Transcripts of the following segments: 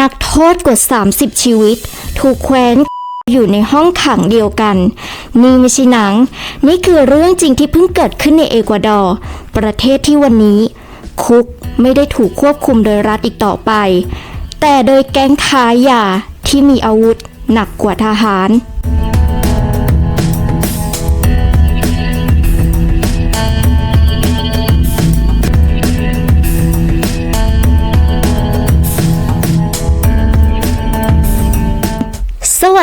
นักโทษกว่า 30 ชีวิต ถูกแขวนอยู่ในห้องขังเดียวกัน นี่ไม่ใช่หนัง นี่คือเรื่องจริงที่เพิ่งเกิดขึ้นในเอกวาดอร์ ประเทศที่วันนี้ คุกไม่ได้ถูกควบคุมโดยรัฐอีกต่อไป แต่โดยแก๊งค้ายาที่มีอาวุธหนักกว่าทหาร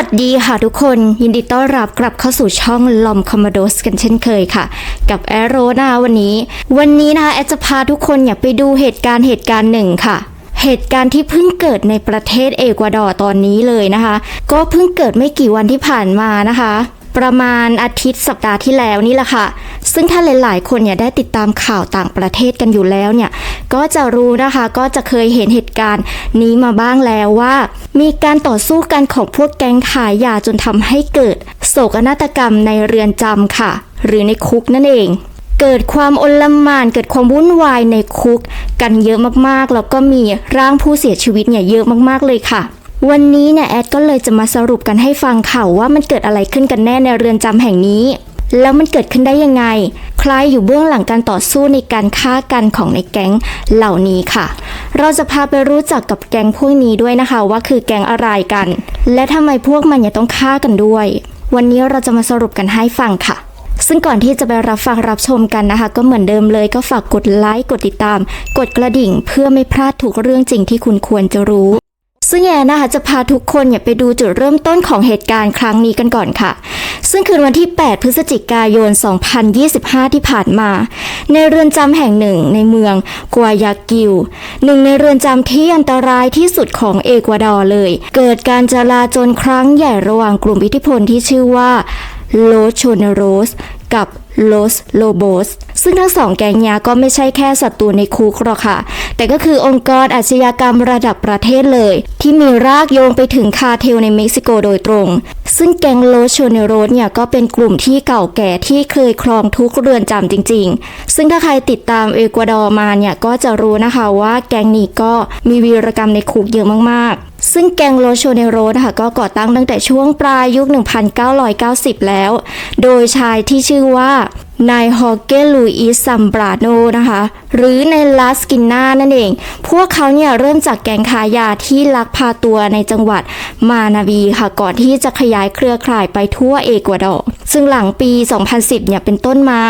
วัสดีค่ะทุกคนยินดีต้อนรับกลับเข้าสู่ช่องลอมคอมโดสกันเช่นเคยค่ะ กับแอโรนะคะวันนี้ วันนี้นะคะแอดจะพาทุกคนอยากไปดูเหตุการณ์เหตุการณ์หนึ่งค่ะ เหตุการณ์ที่เพิ่งเกิดในประเทศเอกวาดอร์ตอนนี้เลยนะคะ ก็เพิ่งเกิดไม่กี่วันที่ผ่านมานะคะ ประมาณอาทิตย์สัปดาห์ที่แล้วนี่แหละค่ะ ซึ่งถ้าหลาย ๆ คนเนี่ยได้ติดตามข่าวต่างประเทศกันอยู่แล้วเนี่ยก็จะรู้นะคะก็จะเคยเห็นเหตุการณ์นี้มาบ้างแล้วว่า มีการต่อสู้กันของพวกแก๊งขายยาจนทำให้เกิด โศกนาฏกรรมในเรือนจำค่ะ หรือในคุกนั่นเองเกิดความอลหม่านเกิดความวุ่นวายในคุก กันเยอะมากๆ แล้วก็มีร่างผู้เสียชีวิตเนี่ยเยอะมากๆเลยค่ะ วันนี้เนี่ยแอดก็เลยจะมาสรุปกันให้ฟังค่ะว่ามันเกิดอะไรขึ้นกันแน่ในเรือนจำแห่งนี้ แล้วมันเกิดขึ้นได้ยังไง ใครอยู่เบื้องหลังการต่อสู้ในการฆ่ากันของในแก๊งเหล่านี้ค่ะ เราจะพาไปรู้จักกับแก๊งพวกนี้ด้วยนะคะ ว่าคือแก๊งอะไรกัน และทำไมพวกมันยังต้องฆ่ากันด้วย วันนี้เราจะมาสรุปกันให้ฟังค่ะซึ่งก่อนที่จะไปรับฟังรับชมกันนะคะ ก็เหมือนเดิมเลยก็ฝากกดไลค์กดติดตาม กดกระดิ่งเพื่อไม่พลาดทุกเรื่องจริงที่คุณควรจะรู้ ซึ่งแอนนะคะจะพาทุกคนเนี่ยไปดูจุดเริ่มต้นของเหตุการณ์ครั้งนี้กันก่อนค่ะ ซึ่งคืนวันที่ 8 พฤศจิกายน 2025 ที่ผ่านมา ในเรือนจำแห่งหนึ่งในเมืองกัวยากิว หนึ่งในเรือนจำที่อันตรายที่สุดของเอกวาดอร์เลย เกิดการจลาจลครั้งใหญ่ระหว่างกลุ่มอิทธิพลที่ชื่อว่าโลชเนโรส กับโลสโลโบสซึ่งทั้งสองแก๊งนี้ก็ไม่ใช่แค่ศัตรูในคุกหรอกค่ะ แต่ก็คือองค์กรอาชญากรรมระดับประเทศเลย ที่มีรากโยงไปถึงคาเทลในเม็กซิโกโดยตรง ซึ่งแก๊งโลโชเนโรสเนี่ยก็เป็นกลุ่มที่เก่าแก่ที่เคยครองทุกเรือนจำจริง ๆ ซึ่งถ้าใครติดตามเอกวาดอร์มาเนี่ยก็จะรู้นะคะว่าแก๊งนี้ก็มีวีรกรรมในคุกเยอะมากๆ ซึ่งแกงโลโชเนโรนะคะก็ก่อตั้งตั้งแต่ช่วงปลายยุค 1990 แล้ว โดยชายที่ชื่อว่า นายฮอเกลูอิสซัมบราโนนะคะ หรือในลาสกินนานั่นเอง พวกเขาเนี่ยเริ่มจากแก๊งค้ายาที่ลักพาตัวในจังหวัดมานาบีค่ะ ก่อนที่จะขยายเครือข่ายไปทั่วเอกวาดอร์ซึ่งหลังปี 2010 เนี่ยเป็นต้นมา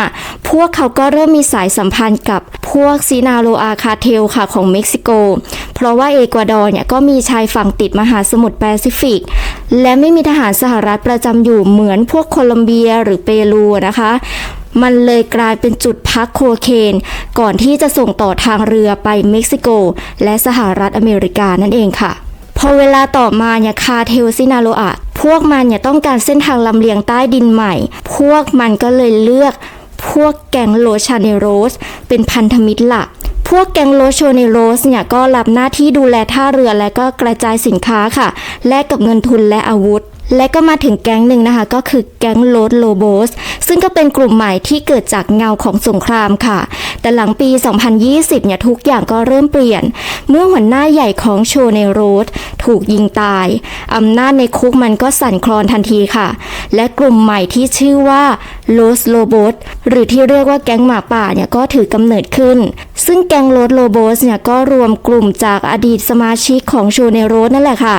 พวกเขาก็เริ่มมีสายสัมพันธ์กับพวกซินาโลอาคาเทลค่ะของเม็กซิโก เพราะว่าเอกวาดอร์เนี่ยก็มีชายฝั่งติดมหาสมุทรแปซิฟิก และไม่มีทหารสหรัฐประจำอยู่เหมือนพวกโคลอมเบียหรือเปรูนะคะ มันเลยกลายเป็นจุดพักโคเคน ก่อนที่จะส่งต่อทางเรือไปเม็กซิโก และสหรัฐอเมริกานั่นเองค่ะ พอเวลาต่อมาเนี่ยคาเทลซินาโลอะพวกมันเนี่ยต้องการเส้นทางลำเลียงใต้ดินใหม่ พวกมันก็เลยเลือกพวกแก๊งโลชาเนโรส เป็นพันธมิตรหลักพวกแก๊งโลโชเนโรสเนี่ยก็รับหน้าที่ดูแลท่าเรือและก็กระจายสินค้าค่ะ แลกกับเงินทุนและอาวุธ และก็มาถึงแก๊งหนึ่งนะคะ ก็คือแก๊งโลดโลโบส ซึ่งก็เป็นกลุ่มใหม่ที่เกิดจากเงาของสงครามค่ะ แต่หลังปี 2020 เนี่ยทุกอย่างก็เริ่มเปลี่ยน เมื่อหัวหน้าใหญ่ของโชเนโรสถูกยิงตาย อำนาจในคุกมันก็สั่นคลอนทันทีค่ะ และกลุ่มใหม่ที่ชื่อว่าโลสโลโบสหรือที่เรียกว่าแก๊งหมาป่าเนี่ยก็ถือกำเนิดขึ้น ซึ่งแก๊งโลสโลโบสเนี่ยก็รวมกลุ่มจากอดีตสมาชิกของโชเนโรสนั่นแหละค่ะ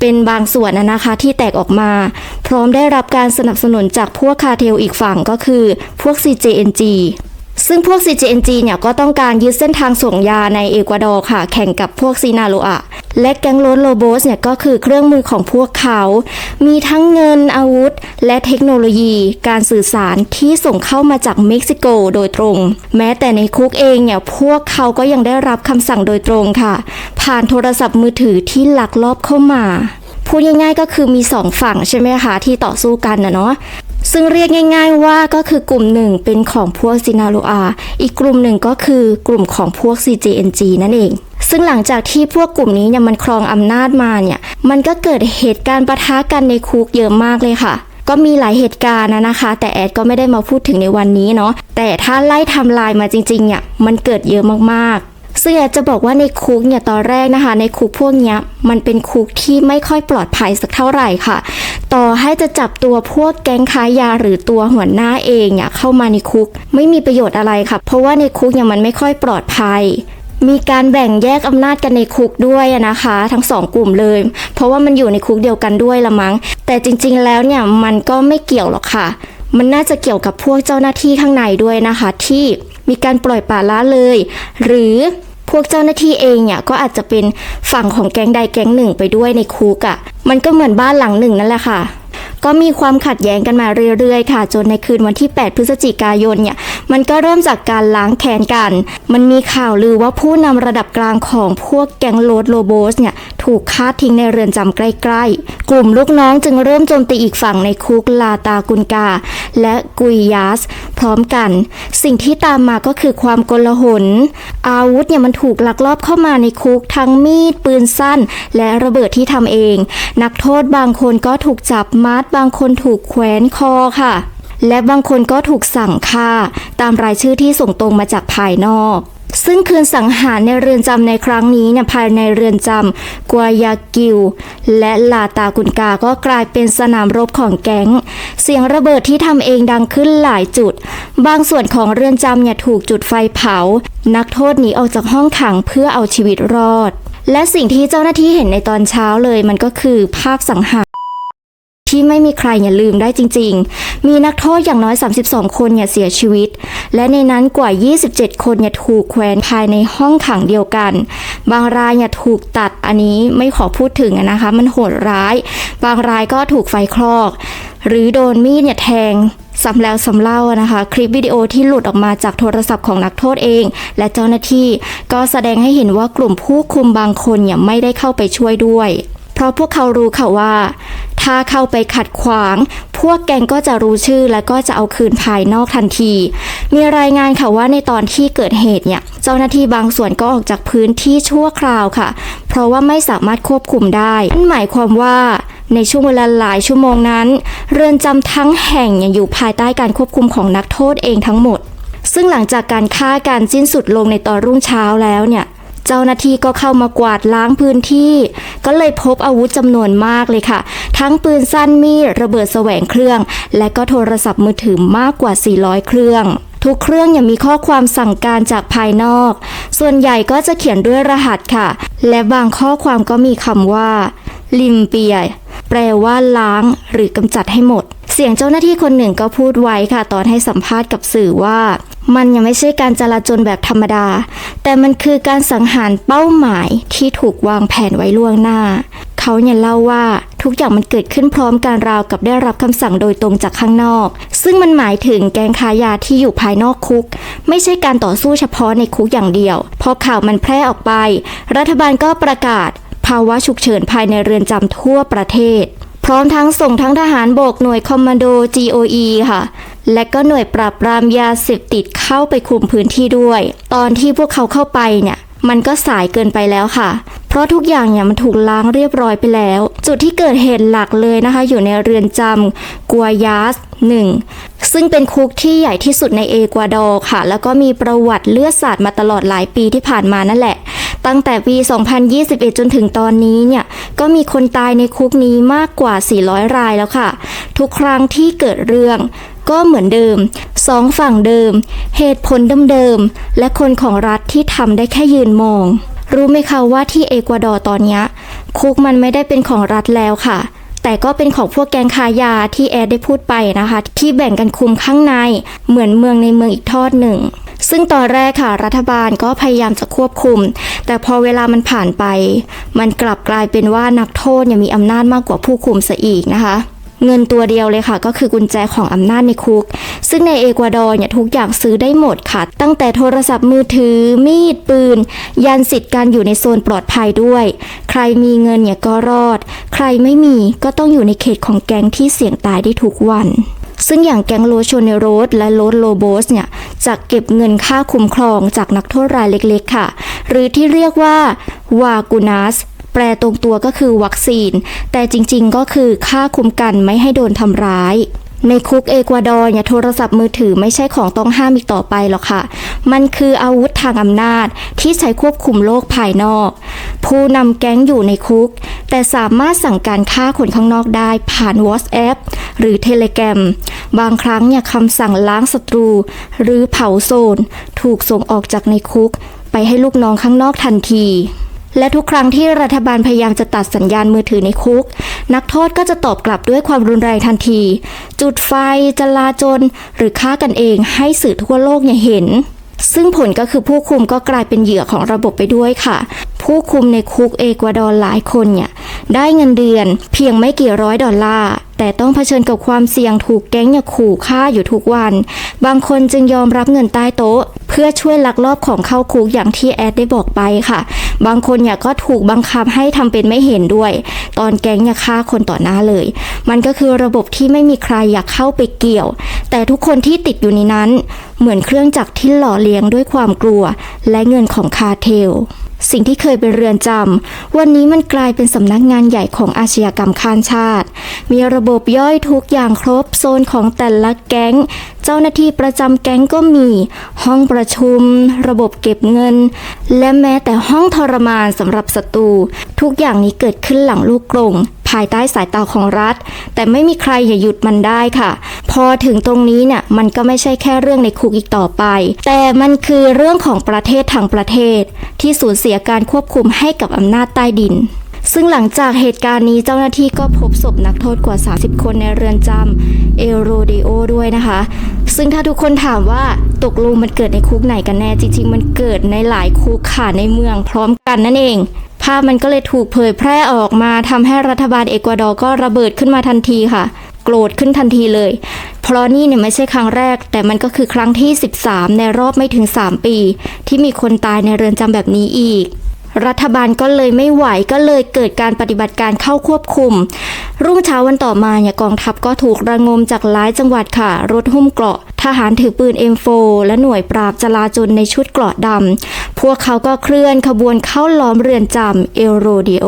เป็นบางส่วนนะคะที่แตกออกมา พร้อมได้รับการสนับสนุนจากพวกคาเทลอีกฝั่งก็คือพวก CJNG ซึ่งพวก CJNG เนี่ยก็ต้องการยึดเส้นทางส่งยาในเอกวาดอร์ค่ะ แข่งกับพวกซีนาโลอะ และแก๊งโรนโลโบสเนี่ยก็คือเครื่องมือของพวกเขา มีทั้งเงินอาวุธ และเทคโนโลยี การสื่อสารที่ส่งเข้ามาจากเม็กซิโกโดยตรง แม้แต่ในคุกเองเนี่ยพวกเขาก็ยังได้รับคำสั่งโดยตรงค่ะ ผ่านโทรศัพท์มือถือที่ลักลอบเข้ามาพูดง่ายๆก็คือมีสองฝั่งใช่ไหมคะที่ต่อสู้กันนะเนาะซึ่งเรียกง่าย ๆว่าก็คือกลุ่มหนึ่งเป็นของพวกซินาโลอา อีกกลุ่มหนึ่งก็คือกลุ่มของพวก CJNG นั่นเอง ซึ่งหลังจากที่พวกกลุ่มนี้เนี่ยมันครองอำนาจมาเนี่ย มันก็เกิดเหตุการณ์ปะทะกันในคุกเยอะมากเลยค่ะ ก็มีหลายเหตุการณ์นะนะคะ แต่แอดก็ไม่ได้มาพูดถึงในวันนี้เนาะ แต่ถ้าไล่ทำลายมาจริงๆเนี่ย มันเกิดเยอะมากๆซึ่งอยากจะบอกว่าในคุกเนี่ยตอนแรกนะคะ ในคุกพวกนี้มันเป็นคุกที่ไม่ค่อยปลอดภัยสักเท่าไหร่ค่ะ ต่อให้จะจับตัวพวกแก๊งค้ายาหรือตัวหัวหน้าเองเนี่ยเข้ามาในคุกไม่มีประโยชน์อะไรค่ะ เพราะว่าในคุกเนี่ยมันไม่ค่อยปลอดภัย มีการแบ่งแยกอำนาจกันในคุกด้วยอะนะคะ ทั้งสองกลุ่มเลย เพราะว่ามันอยู่ในคุกเดียวกันด้วยละมั้ง แต่จริงๆแล้วเนี่ยมันก็ไม่เกี่ยวหรอกค่ะ มันน่าจะเกี่ยวกับพวกเจ้าหน้าที่ข้างในด้วยนะคะ ที่มีการปล่อยปละละเลย หรือพวกเจ้าหน้าที่เองเนี่ยก็อาจจะเป็นฝั่งของแก๊งใดแก๊งหนึ่งไปด้วยในคุกอะ่ะ มันก็เหมือนบ้านหลังหนึ่งนั่นแหละค่ะ ก็มีความขัดแย้งกันมาเรื่อยๆ ค่ะ จนในคืนวันที่ 8 พฤศจิกายนเนี่ยมันก็เริ่มจากการล้างแค้นกัน มันมีข่าวลือว่าผู้นำระดับกลางของพวกแก๊งโลดโลโบสเนี่ยถูกฆ่าทิ้งในเรือนจำใกล้ๆ กลุ่มลูกน้องจึงเริ่มโจมตีอีกฝั่งในคุกลาตากุนกา และกุยยาสพร้อมกัน สิ่งที่ตามมาก็คือความโกลาหล อาวุธเนี่ยมันถูกลักลอบเข้ามาในคุกทั้งมีดปืนสั้น และระเบิดที่ทำเอง นักโทษบางคนก็ถูกจับมัด บางคนถูกแขวนคอค่ะ และบางคนก็ถูกสั่งฆ่า ตามรายชื่อที่ส่งตรงมาจากภายนอก ซึ่งคืนสังหารในเรือนจำในครั้งนี้เนี่ยภายในเรือนจำกัวยากิว และลาตากุนกาก็กลายเป็นสนามรบของแก๊ง เสียงระเบิดที่ทำเองดังขึ้นหลายจุด บางส่วนของเรือนจำเนี่ยถูกจุดไฟเผา นักโทษหนีออกจากห้องขังเพื่อเอาชีวิตรอด และสิ่งที่เจ้าหน้าที่เห็นในตอนเช้าเลยมันก็คือภาพสังหาร ที่ไม่มีใครอย่าลืมได้จริง ๆ มีนักโทษอย่างน้อย 32 คนเนี่ยเสียชีวิต และในนั้นกว่า 27 คนเนี่ยถูกแขวนภายในห้องขังเดียวกัน บางรายเนี่ยถูกตัดอันนี้ไม่ขอพูดถึงนะคะ มันโหดร้าย บางรายก็ถูกไฟคลอก หรือโดนมีดเนี่ยแทงซ้ำแล้วซ้ำเล่านะคะ คลิปวิดีโอที่หลุดออกมาจากโทรศัพท์ของนักโทษเอง และเจ้าหน้าที่ก็แสดงให้เห็นว่ากลุ่มผู้คุมบางคนเนี่ยไม่ได้เข้าไปช่วยด้วย เพราะพวกเขารู้ค่ะว่า ถ้าเข้าไปขัดขวาง พวกแกงก็จะรู้ชื่อและก็จะเอาคืนภายนอกทันที มีรายงานค่ะว่าในตอนที่เกิดเหตุเนี่ย เจ้าหน้าที่บางส่วนก็ออกจากพื้นที่ชั่วคราวค่ะ เพราะว่าไม่สามารถควบคุมได้นั่นหมายความว่าในช่วงเวลาหลายชั่วโมงนั้น เรือนจำทั้งแห่งอยู่ภายใต้การควบคุมของนักโทษเองทั้งหมดซึ่งหลังจากการฆ่าการสิ้นสุดลงในตอนรุ่งเช้าแล้วเนี่ย เจ้าหน้าที่ก็เข้ามากวาดล้างพื้นที่ ก็เลยพบอาวุธจำนวนมากเลยค่ะ ทั้งปืนสั้นมีดระเบิดแสวงเครื่อง และก็โทรศัพท์มือถือมากกว่า 400 เครื่องทุกเครื่องยังมีข้อความสั่งการจากภายนอก ส่วนใหญ่ก็จะเขียนด้วยรหัสค่ะ และบางข้อความก็มีคำว่า ลิมเปีย แปลว่าล้างหรือกำจัดให้หมด สียงเจ้าหน้าที่คนหนึ่งก็พูดไว้ค่ะ ตอนให้สัมภาษณ์กับสื่อว่า มันยังไม่ใช่การจลาจลแบบธรรมดา แต่มันคือการสังหารเป้าหมายที่ถูกวางแผนไว้ล่วงหน้า เขาเนี่ยเล่าว่าทุกอย่างมันเกิดขึ้นพร้อมกันราวกับได้รับคำสั่งโดยตรงจากข้างนอก ซึ่งมันหมายถึงแก๊งค้ายาที่อยู่ภายนอกคุก ไม่ใช่การต่อสู้เฉพาะในคุกอย่างเดียว พอข่าวมันแพร่ออกไป รัฐบาลก็ประกาศ ภาวะฉุกเฉินภายในเรือนจำทั่วประเทศ พร้อมทั้งส่งทั้งทหารบกหน่วยคอมมานโด GOE ค่ะ และก็หน่วยปราบปรามยาเสพติดเข้าไปคุมพื้นที่ด้วย ตอนที่พวกเขาเข้าไปเนี่ยมันก็สายเกินไปแล้วค่ะ เพราะทุกอย่างเนี่ยมันถูกล้างเรียบร้อยไปแล้ว จุดที่เกิดเหตุหลักเลยนะคะ อยู่ในเรือนจำกัวยาสหนึ่งซึ่งเป็นคุกที่ใหญ่ที่สุดในเอกวาดอร์ค่ะ แล้วก็มีประวัติเลือดสาดมาตลอดหลายปีที่ผ่านมานั่นแหละ ตั้งแต่ปี 2021 จนถึงตอนนี้เนี่ยก็มีคนตายในคุกนี้มากกว่า 400 รายแล้วค่ะ ทุกครั้งที่เกิดเรื่องก็เหมือนเดิมสองฝั่งเดิม เหตุผลเดิมๆและคนของรัฐที่ทำได้แค่ยืนมอง รู้ไหมคะว่าที่เอกวาดอร์ตอนนี้คุกมันไม่ได้เป็นของรัฐแล้วค่ะ แต่ก็เป็นของพวกแกงค้ายาที่แอดได้พูดไปนะคะ ที่แบ่งกันคุมข้างในเหมือนเมืองในเมืองอีกทอดหนึ่ง ซึ่งตอนแรกค่ะรัฐบาลก็พยายามจะควบคุม แต่พอเวลามันผ่านไป มันกลับกลายเป็นว่านักโทษเนี่ยมีอำนาจมากกว่าผู้คุมซะอีกนะคะเงินตัวเดียวเลยค่ะ ก็คือกุญแจของอำนาจในคุก ซึ่งในเอกวาดอร์เนี่ยทุกอย่างซื้อได้หมดค่ะ ตั้งแต่โทรศัพท์มือถือ มีดปืน ยันสิทธิ์การอยู่ในโซนปลอดภัยด้วย ใครมีเงินเนี่ยก็รอด ใครไม่มีก็ต้องอยู่ในเขตของแก๊งที่เสี่ยงตายได้ทุกวัน ซึ่งอย่างแก๊งโลโชเนโรสและโลดโลโบสเนี่ยจะเก็บเงินค่าคุ้มครองจากนักโทษรายเล็กๆค่ะ หรือที่เรียกว่าวากูนัสแปลตรงตัวก็คือวัคซีน แต่จริงๆก็คือค่าคุ้มกันไม่ให้โดนทำร้ายในคุกเอกวาดอร์เนี่ยโทรศัพท์มือถือไม่ใช่ของต้องห้ามอีกต่อไปหรอกค่ะ มันคืออาวุธทางอำนาจที่ใช้ควบคุมโลกภายนอก ผู้นำแก๊งอยู่ในคุก แต่สามารถสั่งการฆ่าคนข้างนอกได้ผ่าน WhatsApp หรือ Telegram บางครั้งเนี่ยคำสั่งล้างศัตรู หรือเผาโซน ถูกส่งออกจากในคุก ไปให้ลูกน้องข้างนอกทันที และทุกครั้งที่รัฐบาลพยายามจะตัดสัญญาณมือถือในคุก นักโทษก็จะตอบกลับด้วยความรุนแรงทันที จุดไฟจลาจลหรือฆ่ากันเองให้สื่อทั่วโลกเนี่ยเห็น ซึ่งผลก็คือผู้คุมก็กลายเป็นเหยื่อของระบบไปด้วยค่ะ ผู้คุมในคุกเอกวาดอร์หลายคนเนี่ยได้เงินเดือนเพียงไม่กี่ร้อยดอลลาร์แต่ต้องเผชิญกับความเสี่ยงถูกแก๊งเนี่ยขู่ฆ่าอยู่ทุกวัน บางคนจึงยอมรับเงินใต้โต๊ะ เพื่อช่วยลักลอบของเข้าคุกอย่างที่แอดได้บอกไปค่ะ บางคนเนี่ยก็ถูกบังคับให้ทำเป็นไม่เห็นด้วย ตอนแก๊งเนี่ยฆ่าคนต่อหน้าเลย มันก็คือระบบที่ไม่มีใครอยากเข้าไปเกี่ยว แต่ทุกคนที่ติดอยู่ในนั้น เหมือนเครื่องจักรที่หล่อเลี้ยงด้วยความกลัว และเงินของคาเทล สิ่งที่เคยเป็นเรือนจำวันนี้มันกลายเป็นสำนักงานใหญ่ของอาชญากรรมข้ามชาติ มีระบบย่อยทุกอย่างครบโซนของแต่ละแก๊ง เจ้าหน้าที่ประจำแก๊งก็มี ห้องประชุม ระบบเก็บเงิน และแม้แต่ห้องทรมานสำหรับศัตรูทุกอย่างนี้เกิดขึ้นหลังลูกกรงภายใต้สายตาของรัฐ แต่ไม่มีใครอย่าหยุดมันได้ค่ะ พอถึงตรงนี้เนี่ยมันก็ไม่ใช่แค่เรื่องในคุกอีกต่อไป แต่มันคือเรื่องของประเทศทางประเทศ ที่สูญเสียการควบคุมให้กับอำนาจใต้ดินซึ่งหลังจากเหตุการณ์นี้เจ้าหน้าที่ก็พบศพนักโทษกว่า 30 คนในเรือนจำเอโรเดโอด้วยนะคะ ซึ่งถ้าทุกคนถามว่าตกลงมันเกิดในคุกไหนกันแน่ จริง ๆ มันเกิดในหลายคุกค่ะในเมืองพร้อมกันนั่นเอง ภาพมันก็เลยถูกเผยแพร่ออกมาทำให้รัฐบาลเอกวาดอร์ก็ระเบิดขึ้นมาทันทีค่ะ โกรธขึ้นทันทีเลย เพราะนี่เนี่ยไม่ใช่ครั้งแรก แต่มันก็คือครั้งที่ 13 ในรอบไม่ถึง 3 ปี ที่มีคนตายในเรือนจำแบบนี้อีก รัฐบาลก็เลยไม่ไหวก็เลยเกิดการปฏิบัติการเข้าควบคุม รุ่งเช้าวันต่อมาเนี่ยกองทัพก็ถูกระงมจากหลายจังหวัดค่ะ รถหุ้มเกราะ ทหารถือปืน M4 และหน่วยปราบจลาจลในชุดเกราะดำพวกเขาก็เคลื่อนขบวนเข้าล้อมเรือนจำเอโรดิโอ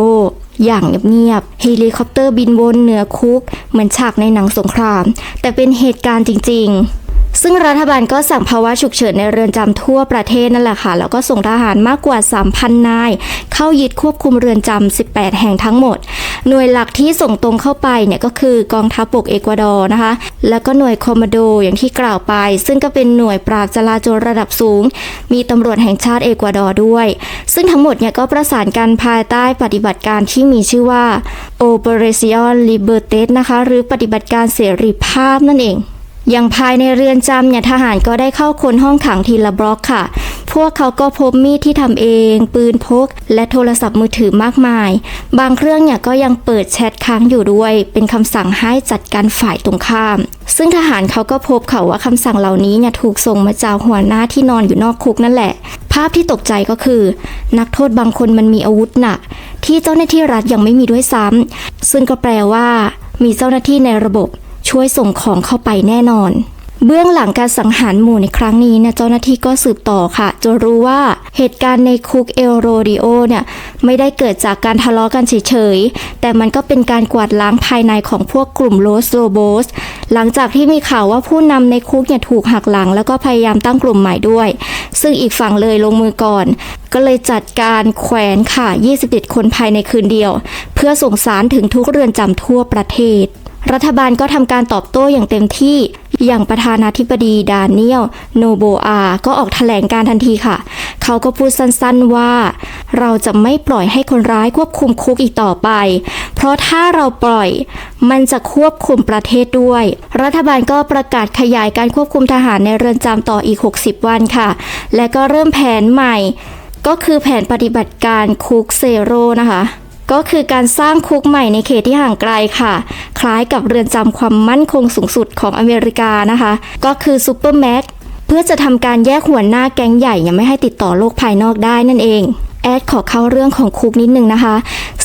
อย่างเงียบๆเฮลิคอปเตอร์บินวนเหนือคุก เหมือนฉากในหนังสงคราม แต่เป็นเหตุการณ์จริง ๆ ซึ่งรัฐบาลก็สั่งภาวะฉุกเฉินในเรือนจำทั่วประเทศนั่นแหละค่ะ แล้วก็ส่งทหารมากกว่า 3,000 นาย เข้ายึดควบคุมเรือนจำ 18 แห่งทั้งหมด หน่วยหลักที่ส่งตรงเข้าไปเนี่ยก็คือกองทัพบกเอกวาดอร์นะคะ แล้วก็หน่วยคอมมานโดอย่างที่กล่าวไป ซึ่งก็เป็นหน่วยปราบจลาจลระดับสูง มีตำรวจแห่งชาติเอกวาดอร์ด้วย ซึ่งทั้งหมดเนี่ยก็ประสานกันภายใต้ปฏิบัติการที่มีชื่อว่า Operation Liberté นะคะ หรือปฏิบัติการเสรีภาพนั่นเอง อย่างภายในเรือนจำเนี่ยทหารก็ได้เข้าคนห้องขังทีละบล็อกค่ะ พวกเขาก็พบมีดที่ทำเอง ปืนพก และโทรศัพท์มือถือมากมาย บางเครื่องเนี่ยก็ยังเปิดแชทค้างอยู่ด้วย เป็นคำสั่งให้จัดการฝ่ายตรงข้าม ซึ่งทหารเขาก็พบเขาว่าคำสั่งเหล่านี้เนี่ยถูกส่งมาจากหัวหน้าที่นอนอยู่นอกคุกนั่นแหละ ภาพที่ตกใจก็คือ นักโทษบางคนมันมีอาวุธหนัก ที่เจ้าหน้าที่รัฐยังไม่มีด้วยซ้ำซึ่งก็แปลว่า มีเจ้าหน้าที่ในระบบ ช่วยส่งของเข้าไปแน่นอน เบื้องหลังการสังหารหมู่ในครั้งนี้เนี่ยเจ้าหน้าที่ก็สืบต่อค่ะจนรู้ว่าเหตุการณ์ในคุกเอลโรดิโอเนี่ยไม่ได้เกิดจากการทะเลาะกันเฉยๆ แต่มันก็เป็นการกวาดล้างภายในของพวกกลุ่มโลสโลโบสหลังจากที่มีข่าวว่าผู้นำในคุกเนี่ยถูกหักหลัง แล้วก็พยายามตั้งกลุ่มใหม่ด้วย ซึ่งอีกฝั่งเลยลงมือก่อน ก็เลยจัดการแขวนค่ะ21คนภายในคืนเดียว เพื่อส่งสารถึงทุกเรือนจำทั่วประเทศ รัฐบาลก็ทำการตอบโต้อย่างเต็มที่ อย่างประธานาธิบดีดาเนียลโนโบอาก็ออกแถลงการทันทีค่ะ เขาก็พูดสั้นๆว่า เราจะไม่ปล่อยให้คนร้ายควบคุมคุกอีกต่อไป เพราะถ้าเราปล่อย มันจะควบคุมประเทศด้วย รัฐบาลก็ประกาศขยายการควบคุมทหารในเรือนจำต่ออีก 60 วันค่ะ และก็เริ่มแผนใหม่ ก็คือแผนปฏิบัติการคุกเซโรนะคะก็คือการสร้างคุกใหม่ในเขตที่ห่างไกลค่ะ คล้ายกับเรือนจำความมั่นคงสูงสุดของอเมริกานะคะ ก็คือซูเปอร์แม็กเพื่อจะทำการแยกหัวหน้าแก๊งใหญ่ยังไม่ให้ติดต่อโลกภายนอกได้นั่นเองแอดขอเข้าเรื่องของคุกนิดนึงนะคะ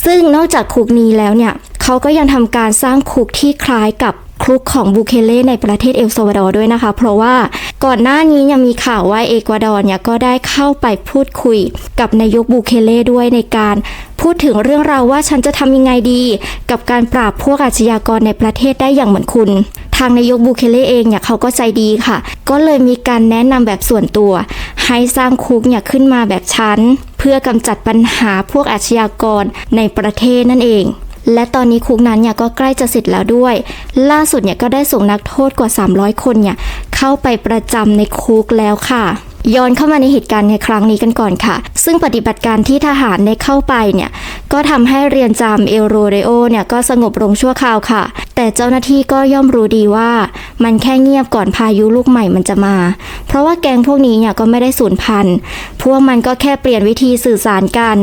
ซึ่งนอกจากคุกนี้แล้วเนี่ย เขาก็ยังทำการสร้างคุกที่คล้ายกับ คุกของบูเคเล่ในประเทศเอลซาวาดอร์ด้วยนะคะ เพราะว่าก่อนหน้านี้ยังมีข่าวว่าเอกวาดอร์เนี่ยก็ได้เข้าไปพูดคุยกับนายกบูเคเล่ด้วยในการพูดถึงเรื่องราวว่าฉันจะทำยังไงดี กับการปราบพวกอาชญากรในประเทศได้อย่างเหมือนคุณ ทางนายกบูเคเล่เองเนี่ยเขาก็ใจดีค่ะ ก็เลยมีการแนะนำแบบส่วนตัว ให้สร้างคุกเนี่ยขึ้นมาแบบชั้น เพื่อกำจัดปัญหาพวกอาชญากรในประเทศนั่นเอง และตอนนี้คุกนั้นเนี่ยก็ใกล้จะเสร็จแล้วด้วย ล่าสุดเนี่ยก็ได้ส่งนักโทษกว่า 300 คนเนี่ยเข้าไปประจำในคุกแล้วค่ะ ย้อนเข้ามาในเหตุการณ์ในครั้งนี้กันก่อนค่ะ ซึ่งปฏิบัติการที่ทหารได้เข้าไปเนี่ย ก็ทำให้เรียนจำเอโรเรโอเนี่ยก็สงบลงชั่วคราวค่ะ แต่เจ้าหน้าที่ก็ย่อมรู้ดีว่า มันแค่เงียบก่อนพายุลูกใหม่มันจะมา เพราะว่าแกงพวกนี้เนี่ยก็ไม่ได้สูญพันธุ์ พวกมันก็แค่เปลี่ยนวิธีสื่อสารกัน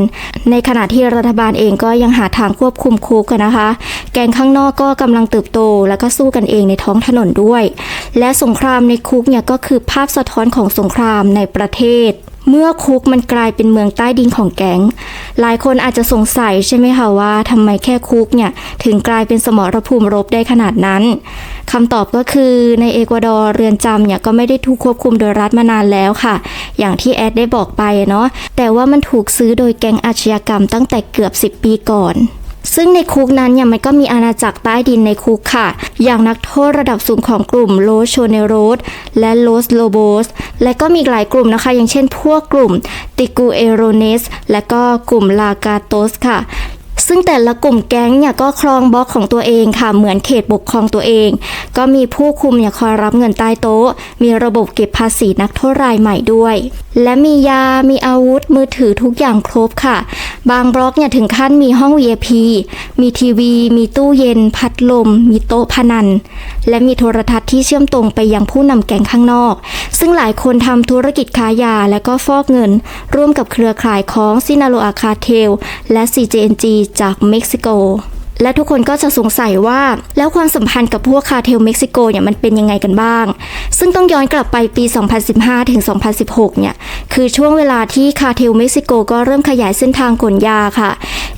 ในขณะที่รัฐบาลเองก็ยังหาทางควบคุมคุกกันนะคะ แกงข้างนอกก็กำลังเติบโต แล้วก็สู้กันเองในท้องถนนด้วย และสงครามในคุกเนี่ยก็คือภาพสะท้อนของสงครามในประเทศ เมื่อคุกมันกลายเป็นเมืองใต้ดินของแก๊ง หลายคนอาจจะสงสัยใช่ไหมคะว่าทำไมแค่คุกเนี่ยถึงกลายเป็นสมรภูมิรบได้ขนาดนั้นคำตอบก็คือในเอกวาดอร์เรือนจำเนี่ยก็ไม่ได้ถูกควบคุมโดยรัฐมานานแล้วค่ะ อย่างที่แอดได้บอกไปเนาะแต่ว่ามันถูกซื้อโดยแก๊งอาชญากรรมตั้งแต่เกือบ 10 ปีก่อน ซึ่งในคุกนั้นเนี่ยมันก็มีอาณาจักรใต้ดินในคุกค่ะ อย่างนักโทษระดับสูงของกลุ่มโลโชเนโรสและโลสโลโบสและก็มีหลายกลุ่มนะคะ อย่างเช่นพวกกลุ่มติกูเอโรเนสและก็กลุ่มลากาโตสค่ะ ซึ่งแต่ละกลุ่มแก๊งเนี่ยก็ครองบล็อกของตัวเองค่ะ เหมือนเขตปกครองตัวเอง ก็มีผู้คุมเนี่ยคอยรับเงินใต้โต๊ะ มีระบบเก็บภาษีนักโทษรายใหม่ด้วย และมียา มีอาวุธ มือถือทุกอย่างครบค่ะ บางบล็อกเนี่ยถึงขั้นมีห้อง VIP มีทีวี มีตู้เย็น พัดลม มีโต๊ะพนัน และมีโทรทัศน์ที่เชื่อมตรงไปยังผู้นำแก๊งข้างนอก ซึ่งหลายคนทำธุรกิจค้ายาและก็ฟอกเงิน ร่วมกับเครือข่ายของซินาโลอาคาเทลและ CJNG จากเม็กซิโก และทุกคนก็จะสงสัยว่า แล้วความสัมพันธ์กับพวกคาเทลเม็กซิโกเนี่ยมันเป็นยังไงกันบ้าง ซึ่งต้องย้อนกลับไปปี 2015 ถึง 2016 เนี่ย คือช่วงเวลาที่คาเทลเม็กซิโกก็เริ่มขยายเส้นทางขนยาค่ะ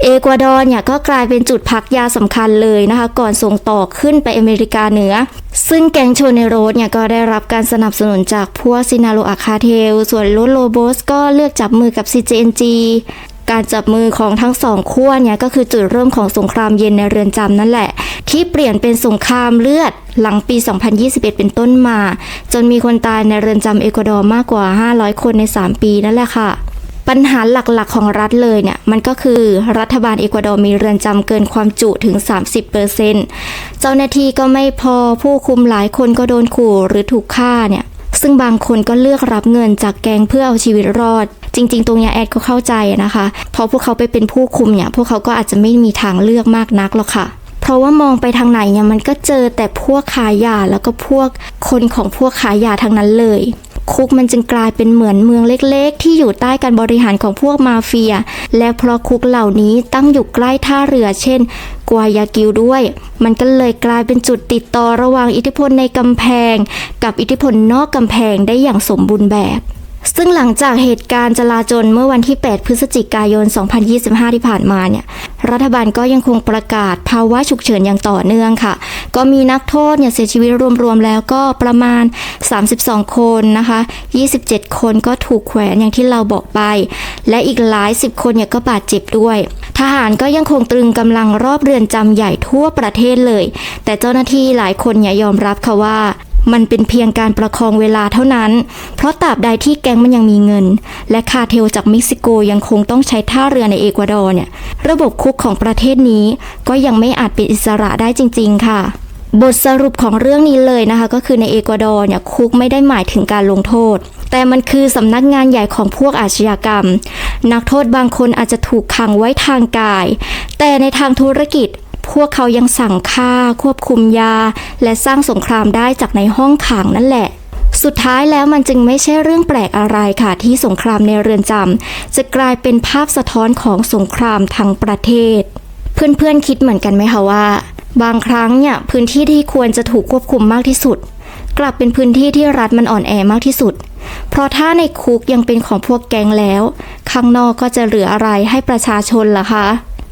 เอกวาดอร์เนี่ยก็กลายเป็นจุดพักยาสำคัญเลยนะคะ ก่อนส่งต่อขึ้นไปอเมริกาเหนือ ซึ่งแกงโชเนโรสเนี่ยก็ได้รับการสนับสนุนจากพวกซินาโลอาคาเทล ส่วนโลโลโบสก็เลือกจับมือกับ CJNG การจับมือของทั้งสองขั้วเนี่ยก็คือจุดเริ่มของสงครามเย็นในเรือนจำนั่นแหละ ที่เปลี่ยนเป็นสงครามเลือดหลังปี 2021 เป็นต้นมา จนมีคนตายในเรือนจำเอกวาดอร์มากกว่า 500 คนใน 3 ปีนั่นแหละค่ะปัญหาหลักๆของรัฐเลยเนี่ย มันก็คือรัฐบาลเอกวาดอร์มีเรือนจำเกินความจุถึง 30%เจ้าหน้าที่ก็ไม่พอผู้คุมหลายคนก็โดนขู่หรือถูกฆ่าเนี่ย ซึ่งบางคนก็เลือกรับเงินจากแกงเพื่อเอาชีวิตรอด จริง ๆ ตรงนี้แอดก็เข้าใจนะคะเพราะพวกเขาไปเป็นผู้คุมเนี่ย พวกเขาก็อาจจะไม่มีทางเลือกมากนักหรอกค่ะเพราะว่ามองไปทางไหนเนี่ยมันก็เจอแต่พวกขายยาแล้วก็พวกคนของพวกขายยาทั้งนั้นเลย คุกมันจึงกลายเป็นเหมือนเมืองเล็กๆ ที่อยู่ใต้การบริหารของพวกมาเฟีย และเพราะคุกเหล่านี้ตั้งอยู่ใกล้ท่าเรือ เช่น กวายากิวด้วย มันก็เลยกลายเป็นจุดติดต่อระหว่างอิทธิพลในกำแพง กับอิทธิพลนอกกำแพงได้อย่างสมบูรณ์แบบ ซึ่งหลังจากเหตุการณ์จลาจลเมื่อวันที่ 8 พฤศจิกายน 2025 ที่ผ่านมาเนี่ยรัฐบาลก็ยังคงประกาศภาวะฉุกเฉินอย่างต่อเนื่องค่ะ ก็มีนักโทษเนี่ยเสียชีวิตรวมๆแล้วก็ประมาณ 32 คนนะคะ 27 คนก็ถูกแขวนอย่างที่เราบอกไป และอีกหลายสิบคนเนี่ยก็บาดเจ็บด้วย ทหารก็ยังคงตรึงกำลังรอบเรือนจำใหญ่ทั่วประเทศเลย แต่เจ้าหน้าที่หลายคนเนี่ยยอมรับค่ะว่า มันเป็นเพียงการประคองเวลาเท่านั้น เพราะตราบใดที่แก๊งมันยังมีเงิน และคาเทลจากเม็กซิโกยังคงต้องใช้ท่าเรือในเอกวาดอร์เนี่ย ระบบคุกของประเทศนี้ก็ยังไม่อาจเป็นอิสระได้จริง ๆ ค่ะบทสรุปของเรื่องนี้เลยนะคะ ก็คือในเอกวาดอร์เนี่ยคุกไม่ได้หมายถึงการลงโทษ แต่มันคือสำนักงานใหญ่ของพวกอาชญากรรม นักโทษบางคนอาจจะถูกขังไว้ทางกาย แต่ในทางธุรกิจ พวกเขายังสั่งฆ่าควบคุมยา และสร้างสงครามได้จากในห้องขังนั่นแหละสุดท้ายแล้วมันจึงไม่ใช่เรื่องแปลกอะไรค่ะ ที่สงครามในเรือนจำจะกลายเป็นภาพสะท้อนของสงครามทั้งประเทศ เพื่อนๆคิดเหมือนกันไหมคะว่า บางครั้งเนี่ยพื้นที่ที่ควรจะถูกควบคุมมากที่สุด กลับเป็นพื้นที่ที่รัฐมันอ่อนแอมากที่สุด เพราะถ้าในคุกยังเป็นของพวกแก๊งแล้ว ข้างนอกก็จะเหลืออะไรให้ประชาชนล่ะคะ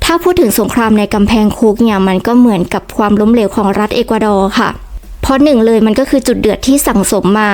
ถ้าพูดถึงสงครามในกำแพงคุกเนี่ยมันก็เหมือนกับความล้มเหลวของรัฐเอกวาดอร์ค่ะ เพราะหนึ่งเลยมันก็คือจุดเดือดที่สั่งสมมา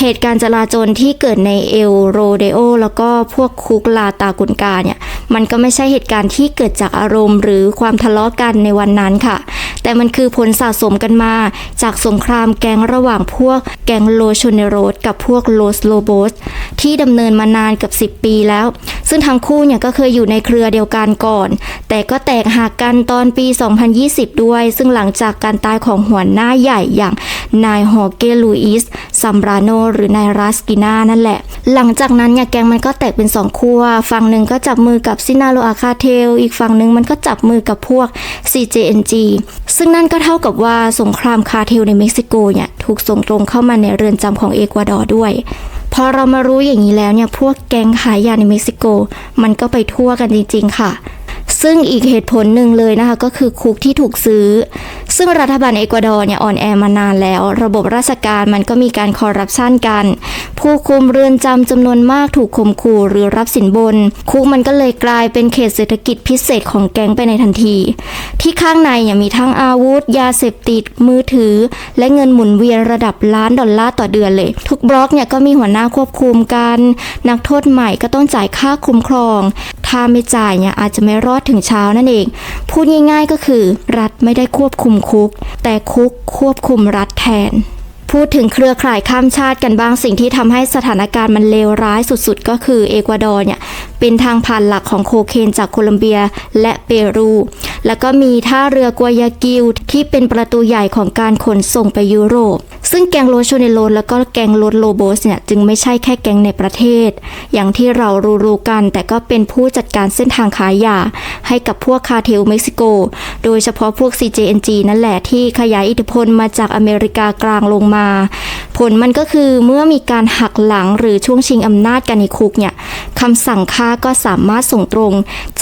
เหตุการณ์จลาจลที่เกิดในเอลโรเดโอแล้วก็พวกคุกลาตากุนกาเนี่ย มันก็ไม่ใช่เหตุการณ์ที่เกิดจากอารมณ์ หรือความทะเลาะกันในวันนั้นค่ะ แต่มันคือผลสะสมกันมา จากสงครามแก๊งระหว่างพวกแก๊งโลชเนโรสกับพวกโลสโลโบสที่ดำเนินมานานเกับ 10 ปีแล้ว ซึ่งทั้งคู่เนี่ยก็เคยอยู่ในเครือเดียวกันก่อน แต่ก็แตกหักกันตอนปี 2020 ด้วย ซึ่งหลังจากการตายของหัวหน้าใหญ่อย่างนายฮอเกลูอิสซัมบราโนหรือนายรัสกินานั่นแหละ หลังจากนั้นเนี่ยแกงมันก็แตกเป็นสองขั้วฝั่งหนึ่งก็จับมือกับซินาโลอาคาเทล อีกฝั่งหนึ่งมันก็จับมือกับพวก CJNG ซึ่งนั่นก็เท่ากับว่าสงครามคาเทลในเม็กซิโกเนี่ยถูกส่งตรงเข้ามาในเรือนจำของเอกวาดอร์ด้วยพอเรามารู้อย่างนี้แล้วเนี่ยพวกแก๊งขายยาในเม็กซิโก มันก็ไปทั่วกันจริง ๆ ค่ะ ซึ่งอีกเหตุผลหนึ่งเลยนะคะก็คือคุกที่ถูกซื้อ ซึ่งรัฐบาลเอกวาดอร์เนี่ยอ่อนแอมานานแล้ว ระบบราชการมันก็มีการคอร์รัปชันกัน ผู้คุมเรือนจำจำนวนมากถูกข่มขู่หรือรับสินบน คุกมันก็เลยกลายเป็นเขตเศรษฐกิจพิเศษของแก๊งไปในทันที ที่ข้างในเนี่ยมีทั้งอาวุธ ยาเสพติดมือถือ และเงินหมุนเวียนระดับล้านดอลลาร์ต่อเดือนเลย ทุกบล็อกเนี่ยก็มีหัวหน้าควบคุมกัน นักโทษใหม่ก็ต้องจ่ายค่าคุ้มครองถ้าไม่จ่ายเนี่ยอาจจะไม่รอดถึงเช้านั่นเอง พูดง่ายๆก็คือ รัฐไม่ได้ควบคุมคุก แต่คุกควบคุมรัฐแทน พูดถึงเครือข่ายข้ามชาติกันบ้างสิ่งที่ทำให้สถานการณ์มันเลวร้ายสุดๆ ก็คือเอกวาดอร์เนี่ยเป็นทางผ่านหลักของโคเคนจากโคลัมเบียและเปรู แล้วก็มีท่าเรือกัวยากิลที่เป็นประตูใหญ่ของการขนส่งไปยุโรป ซึ่งแกงโลโชเนโลนแล้วก็แกงโลโลโบสเนี่ยจึงไม่ใช่แค่แกงในประเทศ อย่างที่เรารู้ๆกัน แต่ก็เป็นผู้จัดการเส้นทางขายยาให้กับพวกคาเทลเม็กซิโก โดยเฉพาะพวก CJNG นั่นแหละที่ขยายอิทธิพลมาจากอเมริกากลางลงมาผลมันก็คือเมื่อมีการหักหลังหรือช่วงชิงอำนาจกันในคุกเนี่ยคำสั่งฆ่าก็สามารถส่งตรง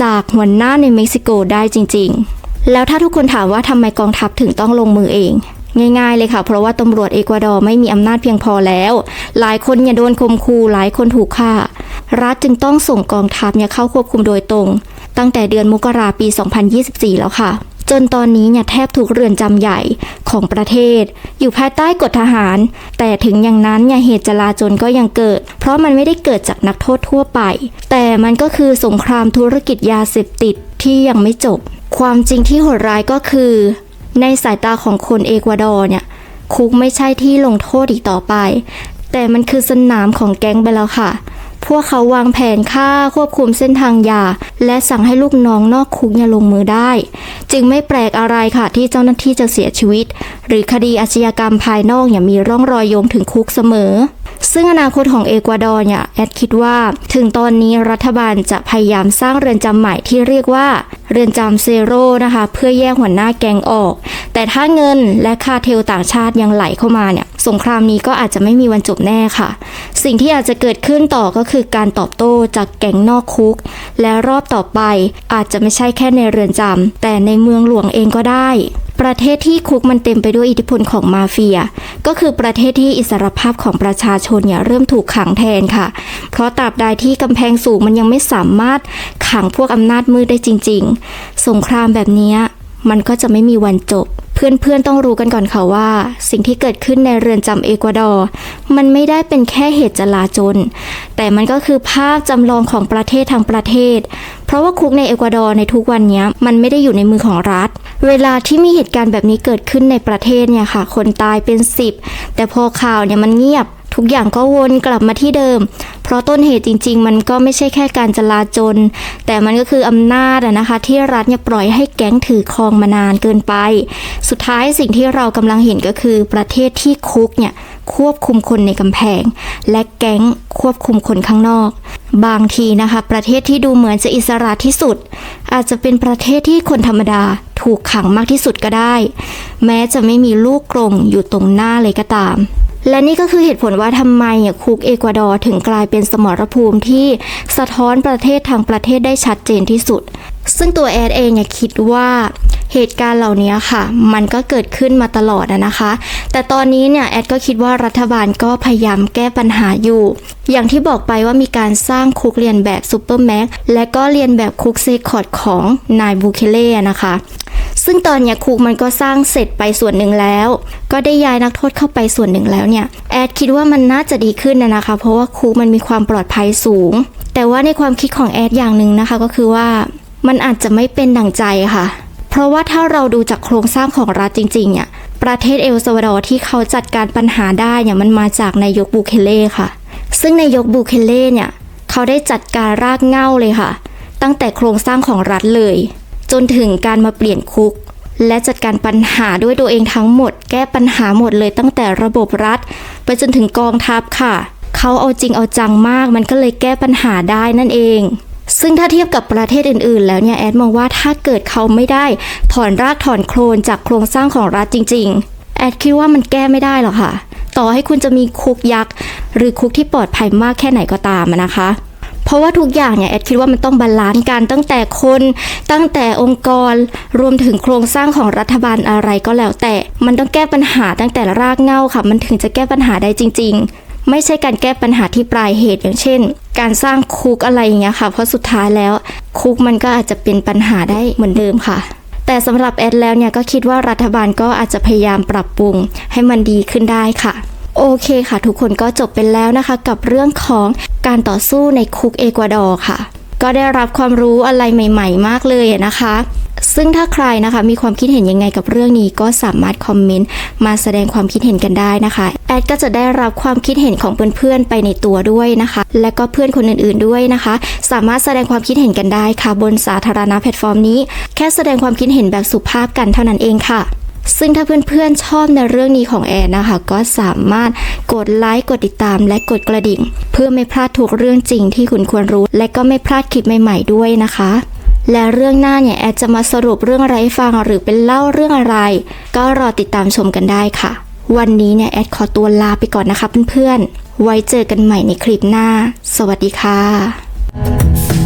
จากหัวหน้าในเม็กซิโกได้จริง ๆ แล้วถ้าทุกคนถามว่าทำไมกองทัพถึงต้องลงมือเองง่ายๆเลยค่ะ เพราะว่าตำรวจเอกวาดอร์ไม่มีอำนาจเพียงพอแล้ว หลายคนเนี่ยโดนข่มขู่หลายคนถูกฆ่า รัฐจึงต้องส่งกองทัพเนี่ยเข้าควบคุมโดยตรง ตั้งแต่เดือนมกราปี 2024 แล้วค่ะ จนตอนนี้เนี่ยแทบทุกเรือนจำใหญ่ของประเทศ อยู่ภายใต้กฎทหาร แต่ถึงอย่างนั้นเนี่ยเหตุจลาจลก็ยังเกิด เพราะมันไม่ได้เกิดจากนักโทษทั่วไป แต่มันก็คือสงครามธุรกิจยาเสพติดที่ยังไม่จบ ความจริงที่โหดร้ายก็คือ ในสายตาของคนเอกวาดอร์เนี่ยคุกไม่ใช่ที่ลงโทษอีกต่อไป แต่มันคือสนามของแก๊งไปแล้วค่ะ พวกเขาวางแผนฆ่าควบคุมเส้นทางยา และสั่งให้ลูกน้องนอกคุกอย่าลงมือได้ จึงไม่แปลกอะไรค่ะที่เจ้าหน้าที่จะเสียชีวิต หรือคดีอาชญากรรมภายนอกอย่ามีร่องรอยโยงถึงคุกเสมอ ซึ่งอนาคตของเอกวาดอร์เนี่ยแอดคิดว่า ถึงตอนนี้รัฐบาลจะพยายามสร้างเรือนจำใหม่ที่เรียกว่า เรือนจำเซโร่นะคะ เพื่อแยกหัวหน้าแกงออก แต่ถ้าเงินและคาเทลต่างชาติยังไหลเข้ามาเนี่ยสงครามนี้ก็อาจจะไม่มีวันจบแน่ค่ะ สิ่งที่อาจจะเกิดขึ้นต่อก็คือือการตอบโต้จากแก๊งนอกคุก และรอบต่อไปอาจจะไม่ใช่แค่ในเรือนจำแต่ในเมืองหลวงเองก็ได้ ประเทศที่คุกมันเต็มไปด้วยอิทธิพลของมาเฟีย ก็คือประเทศที่อิสรภาพของประชาชนเนี่ยเริ่มถูกขังแทนค่ะ เพราะตราบใดที่กำแพงสูงมันยังไม่สามารถขังพวกอำนาจมืดได้จริง ๆ สงครามแบบนี้มันก็จะไม่มีวันจบ เพื่อนๆต้องรู้กันก่อนค่ะว่า สิ่งที่เกิดขึ้นในเรือนจำเอกวาดอร์มันไม่ได้เป็นแค่เหตุจลาจล แต่มันก็คือภาพจำลองของประเทศทางประเทศ เพราะว่าคุกในเอกวาดอร์ในทุกวันนี้มันไม่ได้อยู่ในมือของรัฐ เวลาที่มีเหตุการณ์แบบนี้เกิดขึ้นในประเทศเนี่ยค่ะ คนตายเป็นสิบแต่พอข่าวเนี่ยมันเงียบ ทุกอย่างก็วนกลับมาที่เดิม เพราะต้นเหตุจริง ๆ มันก็ไม่ใช่แค่การจลาจล แต่มันก็คืออำนาจนะคะ ที่รัฐเนี่ยปล่อยให้แก๊งถือครองมานานเกินไป สุดท้ายสิ่งที่เรากำลังเห็นก็คือประเทศที่คุกเนี่ยควบคุมคนในกำแพง และแก๊งควบคุมคนข้างนอก บางทีนะคะ ประเทศที่ดูเหมือนจะอิสระที่สุด อาจจะเป็นประเทศที่คนธรรมดาถูกขังมากที่สุดก็ได้ แม้จะไม่มีลูกกรงอยู่ตรงหน้าเลยก็ตาม และนี่ก็คือเหตุผลว่าทำไมอะคุกเอกวาดอร์ถึงกลายเป็นสมรภูมิที่สะท้อนประเทศทางประเทศได้ชัดเจนที่สุด ซึ่งตัวแอดเองเนี่ยคิดว่าเหตุการณ์เหล่านี้ค่ะ มันก็เกิดขึ้นมาตลอดนะคะ แต่ตอนนี้เนี่ยแอดก็คิดว่ารัฐบาลก็พยายามแก้ปัญหาอยู่ อย่างที่บอกไปว่ามีการสร้างคุกเรียนแบบซูเปอร์แม็กและก็เรียนแบบคุกเซคอร์ดของนายบูเคเล่นะคะ ซึ่งตอนเนี้ยคุกมันก็สร้างเสร็จไปส่วนหนึ่งแล้ว ก็ได้ย้ายนักโทษเข้าไปส่วนหนึ่งแล้วเนี่ยแอดคิดว่ามันน่าจะดีขึ้นนะนะคะ เพราะว่าคุกมันมีความปลอดภัยสูง แต่ว่าในความคิดของแอดอย่างหนึ่งนะคะ ก็คือว่ามันอาจจะไม่เป็นดั่งใจค่ะ เพราะว่าถ้าเราดูจากโครงสร้างของรัฐจริงๆเนี่ยประเทศเอลซาวาดอร์ที่เขาจัดการปัญหาได้เนี่ยมันมาจากนายกบูเคเล่ค่ะ ซึ่งนายกบูเคเล่เนี่ยเขาได้จัดการรากเหง้าเลยค่ะ ตั้งแต่โครงสร้างของรัฐเลย จนถึงการมาเปลี่ยนคุก และจัดการปัญหาด้วยตัวเองทั้งหมด แก้ปัญหาหมดเลยตั้งแต่ระบบรัฐ ไปจนถึงกองทัพค่ะ เขาเอาจริงเอาจังมาก มันก็เลยแก้ปัญหาได้นั่นเองซึ่งถ้าเทียบกับประเทศอื่นๆ แล้วเนี่ยแอดมองว่าถ้าเกิดเขาไม่ได้ถอนรากถอนโคลนจากโครงสร้างของรัฐจริง ๆ แอดคิดว่ามันแก้ไม่ได้หรอกค่ะ ต่อให้คุณจะมีคุกยักษ์ หรือคุกที่ปลอดภัยมากแค่ไหนก็ตามนะคะ เพราะว่าทุกอย่างเนี่ยแอดคิดว่ามันต้องบาลานซ์กันตั้งแต่คนตั้งแต่องค์กรรวมถึงโครงสร้างของรัฐบาลอะไรก็แล้วแต่มันต้องแก้ปัญหาตั้งแต่รากเหง้าค่ะ มันถึงจะแก้ปัญหาได้จริง ๆไม่ใช่การแก้ปัญหาที่ปลายเหตุอย่างเช่น การสร้างคุกอะไรอย่างเงี้ยค่ะ เพราะสุดท้ายแล้ว คุกมันก็อาจจะเป็นปัญหาได้เหมือนเดิมค่ะ แต่สำหรับแอดแล้วเนี่ยก็คิดว่ารัฐบาลก็อาจจะพยายามปรับปรุงให้มันดีขึ้นได้ค่ะ โอเคค่ะ ทุกคนก็จบไปแล้วนะคะ กับเรื่องของการต่อสู้ในคุกเอกวาดอร์ค่ะ ก็ได้รับความรู้อะไรใหม่ ๆ มากเลยนะคะ ซึ่งถ้าใครนะคะมีความคิดเห็นยังไงกับเรื่องนี้ก็สามารถคอมเมนต์มาแสดงความคิดเห็นกันได้นะคะ แอดก็จะได้รับความคิดเห็นของเพื่อนๆไปในตัวด้วยนะคะ และก็เพื่อนคนอื่นๆด้วยนะคะ สามารถแสดงความคิดเห็นกันได้ค่ะ บนสาธารณะแพลตฟอร์มนี้ แค่แสดงความคิดเห็นแบบสุภาพกันเท่านั้นเองค่ะ ซึ่งถ้าเพื่อนๆชอบในเรื่องนี้ของแอนนะคะ ก็สามารถกดไลค์กดติดตามและกดกระดิ่ง เพื่อไม่พลาดทุกเรื่องจริงที่คุณควรรู้ และก็ไม่พลาดคลิปใหม่ๆด้วยนะคะ และเรื่องหน้าเนี่ยแอดจะมาสรุปเรื่องอะไรให้ฟังหรือเป็นเล่าเรื่องอะไร ก็รอติดตามชมกันได้ค่ะ วันนี้เนี่ยแอดขอตัวลาไปก่อนนะคะเพื่อนๆไว้เจอกันใหม่ในคลิปหน้า สวัสดีค่ะ